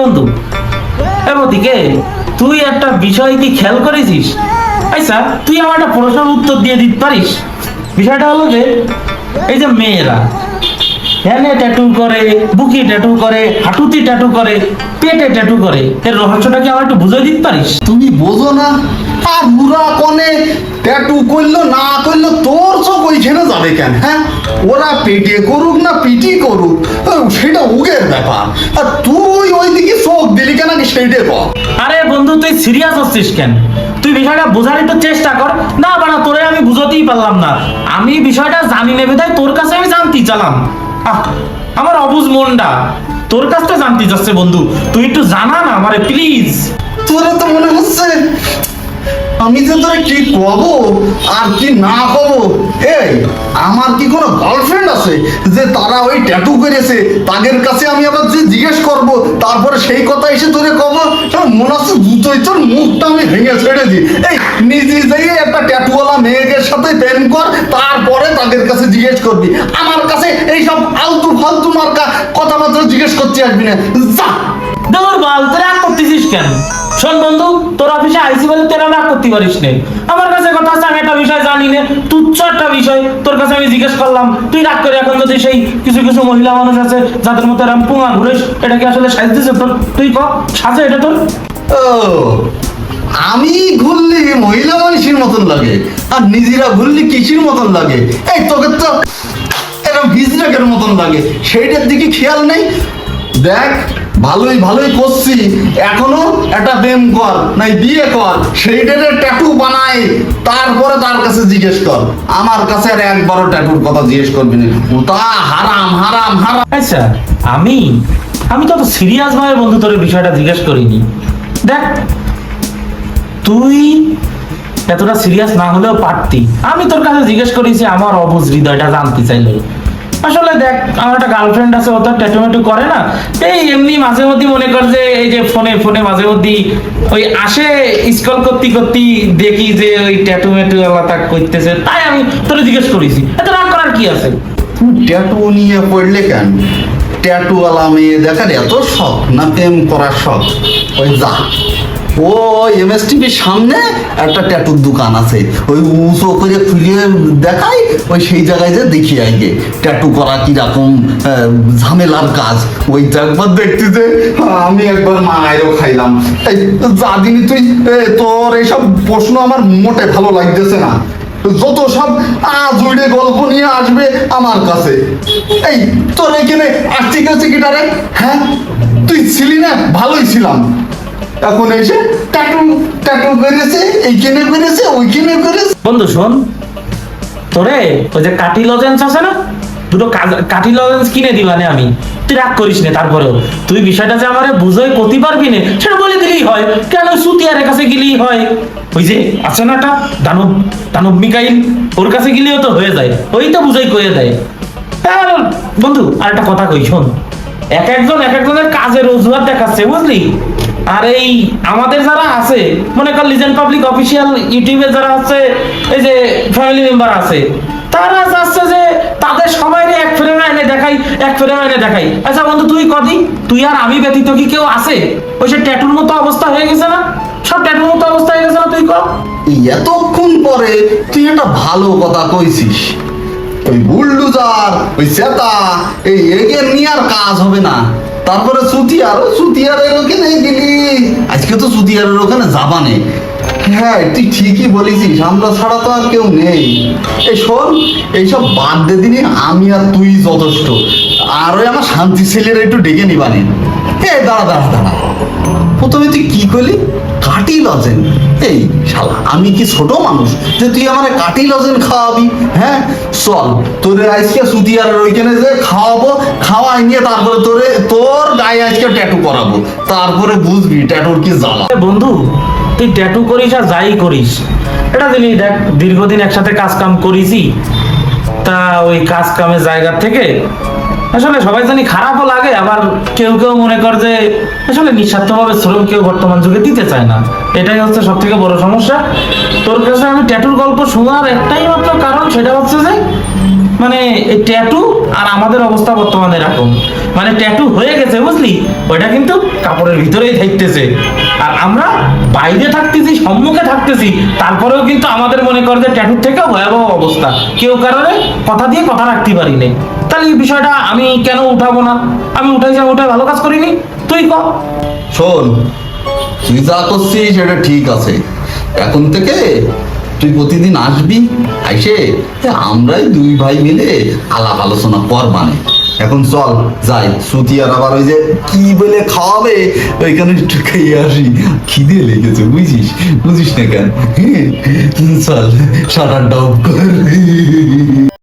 বন্ধু তুই একটা বিষয় কি খেয়াল করেছিস? আচ্ছা তুই আমার একটা প্রশ্নের উত্তর দিয়ে দিতে পারিস? বিষয়টা হলো যে, এই যে মেয়েরা, হ্যানে ট্যাটু করে, বুকে ট্যাটু করে, হাঁটুতে ট্যাটু করে, পেটে ট্যাটু করে, এর রহস্যটা কি আমার একটু বুঝিয়ে দিতে পারিস? তুমি বোঝো না, আর বুড়া কনে ট্যাটু করল, না করল, তোর চোখ যাবে কেন হ্যাঁ? ওরা পেটে করুক না পিটি করুক সেটা উগের ব্যাপার। আর তুই ওইদিকে চোখ দিলি কেন আগে সেইটাই কর আরে বন্ধু তুই সিরিয়াস হচ্ছিস কেন? তুই বিষয়টা বোঝার একটু চেষ্টা কর। না বানা তোরে আমি বুঝতেই পারলাম না। আমি বিষয়টা জানি নেবে তাই তোর কাছে আমি জানতে চালাম। আহ, আমার অবুজ মনটা। তোর কাছ থেকে জানতে যাচ্ছে বন্ধু। তুই একটু জানা না আমারে প্লিজ তোরা তো মনে হচ্ছে আমি যে তোরা কি কব আর কি না কব? এই, আমার কি কোনো গার্লফ্রেন্ড আছে যে তারা ওই ট্যাটু করেছে? তাদের কাছে আমি আবার যে জিজ্ঞেস করব, তারপরে সেই কথা এসে তোরে কব? তোর মনে হচ্ছে জুতোই তোর মুখটা আমি ভেঙে ছেড়ে দিই। এই, নিজে যেয়ে একটা ট্যাটুওয়ালা মেয়েদের সাথে প্রেম কর, তারপরে তাদের কাছে জিজ্ঞেস করবি। আমার কাছে এইসব আলতু ফালতু মার্কা কথাবার্তা জিজ্ঞেস করতে আসবি না। যা। দৌড় বল তুই রাগ করতেছিস কেন? শোন বন্ধু, তোর অফিসে আইসি বলে তোরা রাগ করতে পারিস নে। আমার কাছে কথা আছে, আমি একটা বিষয় জানি না। তুচ্ছ একটা বিষয়, তোর কাছে আমি জিজ্ঞেস করলাম, তুই রাগ করে এখন যদি সেই কিছু কিছু মহিলা মানুষ আছে, যাদের মতো এরকম পুঙা ঘুরিস, এটা কি আসলে সাজ দিছে তোর? তুই ক, সাজে এটা তোর? আমি ঘুরলি মহিলা মানুষের মতন লাগে, আর নিজেরা ঘুরলি কিসির মতন লাগে? এই তোকে তো এরকম হিজড়াকের মতন লাগে, সেইটার দিকে খেয়াল নেই। দেখ ভালোই ভালোই করছি। এখনও একটা প্রেম কর, নাই বিয়ে কর, সেইটারে ট্যাটু বানাই, তারপরে তার কাছে জিজ্ঞেস কর। আমার কাছে আর একবারও ট্যাটুর কথা জিজ্ঞেস করবি না। ওটা হারাম হারাম হারাম। আচ্ছা আমি আমি তো সিরিয়াস ভাবে বন্ধু তোর বিষয়টা জিজ্ঞেস করিনি। দেখ, তুই এতটা সিরিয়াস না হলেও পারতি। আমি তোর কাছে জিজ্ঞেস করেছি আমার অবুজ হৃদয়টা জানতে চাইলে। আসলে দেখ, আমার একটা গার্লফ্রেন্ড আছে, ও তো ট্যাটু করে না। এই এমনি মাঝে মধ্যে মনে কর যে, এই যে ফোনে ফোনে মাঝে মধ্যে ওই আসে স্কল করতে করতে দেখি যে ওই ট্যাটু ম্যাটু আলাদা করতেছে। তাই আমি তোরে জিজ্ঞেস করেছি, এত রাগ করার কি আছে? ট্যাটু নিয়ে পড়লে কেন? ট্যাটুওয়ালা মেয়ে দেখার এত শখ না প্রেম করার শখ? ওই যা। ও এম এস সামনে একটা ট্যাটুর দোকান আছে। ওই উঁচু করে দেখাই, ওই সেই জায়গায় যে দেখি আগে ট্যাটু করা কীরকম ঝামেলার কাজ। ওইটা একবার দেখতে যে আমি একবার মায়েরও খাইলাম। এই, যা দিনই তুই তোর এইসব প্রশ্ন আমার মোটে ভালো লাগতেছে না। যত সব আজুড়ে গল্প নিয়ে আসবে আমার কাছে। এই, তোর এখানে গেছে গিটারে হ্যাঁ? তুই ছিলি না? ভালোই ছিলাম। এখন এসে করেছে, এইখানে করেছে, ওইখানে করেছে। বন্ধু, শোন। তোরে ওই যে কাঠি লজেন্স আছে না? দুটো লজেন্স কিনে আমি। তুই রাগ করিস তারপরেও। তুই বিষয়টা যে আমারে বুঝোই করতে পারবি সেটা বলে দিলেই হয়। কেন সুতিয়ারের কাছে গেলেই হয়? ওই যে আছে না দানব দানব মিকাইল, ওর কাছে গেলেও তো হয়ে যায়। ওই তো বুঝাই করে দেয়। হ্যাঁ বন্ধু আর একটা কথা কই, শোন। এক একজন, এক একজনের কাজের অজুহাত দেখাচ্ছে, বুঝলি? আর এই আমাদের যারা আছে, মনে কর লিজেন্ড পাবলিক অফিসিয়াল ইউটিউবে যারা আছে, এই যে ফ্যামিলি মেম্বার আছে, তারা চাচ্ছে যে তাদের সবাই এক ফ্রেমে এনে দেখাই, এক ফ্রেমে এনে দেখাই। আচ্ছা বন্ধু, তুই কদি? তুই আর আমি ব্যতীত কি কেউ আছে? ওই সে ট্যাটুর মতো অবস্থা হয়ে গেছে না? সব ট্যাটুর মতো অবস্থা হয়ে গেছে না তুই কর? এতক্ষণ পরে তুই একটা ভালো কথা কইছিস। ওই বুলডুজার, ওই সেতা, এই এগের নিয়ে আর কাজ হবে না। তারপরে সুতিয়ার সুতিয়ারের ওখানে গেলি আজকে তো সুতিয়ারের ওখানে যাবা নেই হ্যাঁ তুই ঠিকই বলেছিস, আমরা ছাড়া তো আর কেউ নেই। এই শোন, এইসব বাদ দে দিনে, আমি আর তুই যথেষ্ট। আর ওই আমার শান্তি ছেলেরা একটু ডেকে নিবানি এ, দাঁড়া দাঁড়া দাঁড়া। প্রথমে তুই কি করলি? কাটি লজেন। এই শালা, আমি কি ছোট মানুষ? যে তুই আমার কাটি লজেন খাওয়াবি হ্যাঁ? চল, তোরে আজকে সুতিয়ার ওইখানে যে খাওয়াবো, খাওয়াই নিয়ে তারপরে তোরে, তোর গায়ে আজকে ট্যাটু করাবো। তারপরে বুঝবি ট্যাটুর কি জ্বালা। বন্ধু, তুই ট্যাটু করিস আর যাই করিস। এটা জিনিস দেখ, দীর্ঘদিন একসাথে কাজ কাম তা ওই কাজ কামের জায়গা থেকে আসলে সবাই জানি খারাপও লাগে, আবার কেউ কেউ মনে কর যে আসলে নিঃস্বার্থভাবে শ্রম কেউ বর্তমান যুগে দিতে চায় না। এটাই হচ্ছে সব থেকে বড় সমস্যা। তোর কাছে আমি ট্যাটুর গল্প শোনার একটাই মাত্র কারণ, সেটা হচ্ছে যে মানে ট্যাটু আর আমাদের অবস্থা বর্তমানে এরকম। মানে ট্যাটু হয়ে গেছে, বুঝলি? ওইটা কিন্তু কাপড়ের ভিতরেই থাকতেছে। আর আমরা বাইরে থাকতেছি, সম্মুখে থাকতেছি, তারপরেও কিন্তু আমাদের মনে করে যে ট্যাটুর থেকেও ভয়াবহ অবস্থা। কেউ কারণে কথা দিয়ে কথা রাখতে পারি নাই। তাহলে এই বিষয়টা আমি কেন উঠাবো না? আমি উঠাই যা উঠাই ভালো কাজ করিনি? তুই ক। শোন, তুই যা করছিস সেটা ঠিক আছে। এখন থেকে তুই প্রতিদিন আসবি? আইসে আমরাই দুই ভাই মিলে আলাপ আলোচনা কর মানে। এখন চল, যাই সুতি আর আবার ওই যে কি বলে খাওয়াবে, ওইখানে একটু খেয়ে আসি। খিদে লেগেছে, বুঝিস? বুঝিস না কেন? চল, সারাটা